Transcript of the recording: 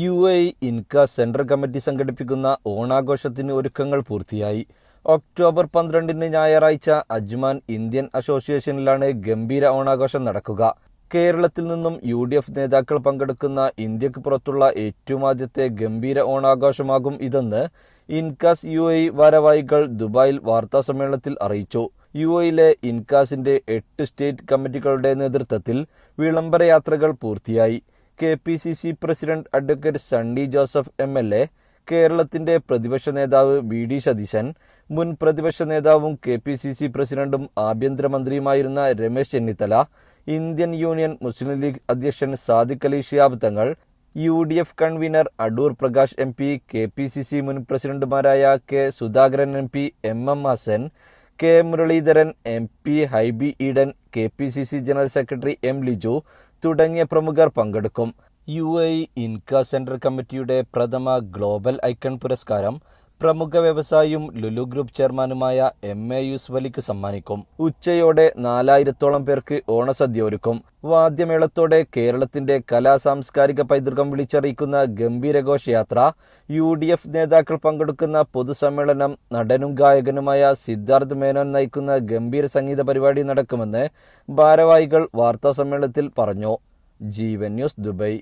U A ഇൻക central committee സംഘടിപ്പിക്കുന്ന ഓണാഘോഷത്തിന് ഒരുക്കങ്ങൾ പൂർത്തിയായി. ഒക്ടോബർ പന്ത്രണ്ടിന് ഞായറാഴ്ച അജ്മാൻ ഇന്ത്യൻ അസോസിയേഷനിലാണ് ഗംഭീര ഓണാഘോഷം നടക്കുക. കേരളത്തിൽ നിന്നും യു ഡി എഫ് നേതാക്കൾ പങ്കെടുക്കുന്ന ഇന്ത്യയ്ക്ക് പുറത്തുള്ള ഏറ്റവും ആദ്യത്തെ ഗംഭീര ഓണാഘോഷമാകും ഇതെന്ന് ഇൻകാസ് യു എ ഭാരവാഹികൾ ദുബായിൽ വാർത്താസമ്മേളനത്തിൽ അറിയിച്ചു. യു എയിലെ ഇൻകാസിന്റെ എട്ട് സ്റ്റേറ്റ് കമ്മിറ്റികളുടെ നേതൃത്വത്തിൽ വിളംബര യാത്രകൾ പൂർത്തിയായി. K P C C president advocate Sunny Joseph M L A കേരളത്തിന്റെ പ്രതിപക്ഷ നേതാവ് വി ഡി സതീശൻ മുൻ പ്രതിപക്ഷ നേതാവും കെ പി സി സി പ്രസിഡന്റും ആഭ്യന്തരമന്ത്രിയുമായിരുന്ന Ramesh Chennithala Indian Union Muslim League അധ്യക്ഷൻ Sadiq Ali Shihab Thangal U D F convener Adoor Prakash M P K P C C മുൻ പ്രസിഡന്റുമാരായ K Sudhakaran M P M M Hassan K Muraleedharan M P Hibi Eden K P C C general secretary M Liju തുടങ്ങിയ പ്രമുഖർ പങ്കെടുക്കും. U A ഇൻക central കമ്മിറ്റിയുടെ പ്രഥമ global icon പുരസ്കാരം പ്രമുഖ വ്യവസായിയും ലുലു ഗ്രൂപ്പ് ചെയർമാനുമായ എം എ യൂസ് അലിക്ക് സമ്മാനിക്കും. ഉച്ചയോടെ നാലായിരത്തോളം പേർക്ക് ഓണസദ്യ ഒരുക്കും. വാദ്യമേളത്തോടെ കേരളത്തിന്റെ കലാ സാംസ്കാരിക പൈതൃകം വിളിച്ചറിയിക്കുന്ന ഗംഭീരഘോഷയാത്ര യു ഡി എഫ് നേതാക്കൾ പങ്കെടുക്കുന്ന പൊതുസമ്മേളനം നടനും ഗായകനുമായ സിദ്ധാർത്ഥ് മേനോൻ നയിക്കുന്ന ഗംഭീര സംഗീത പരിപാടി നടക്കുമെന്ന് ഭാരവാഹികൾ വാർത്താസമ്മേളനത്തിൽ പറഞ്ഞു. Jeevan news Dubai.